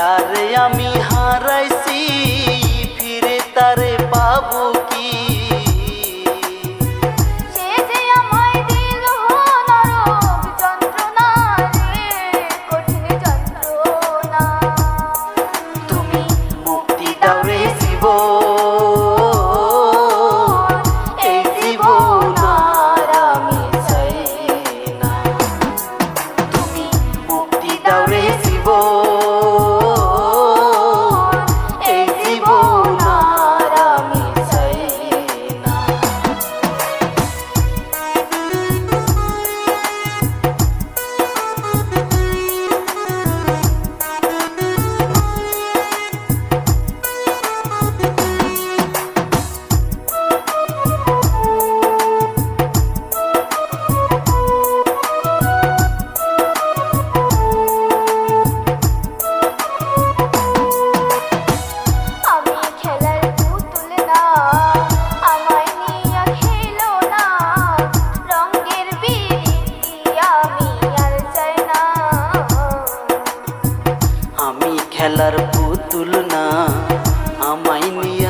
তারে আমি হারাইছি ফিরে তারে পাবো খেলার পুতুল না। আমায় নিয়ে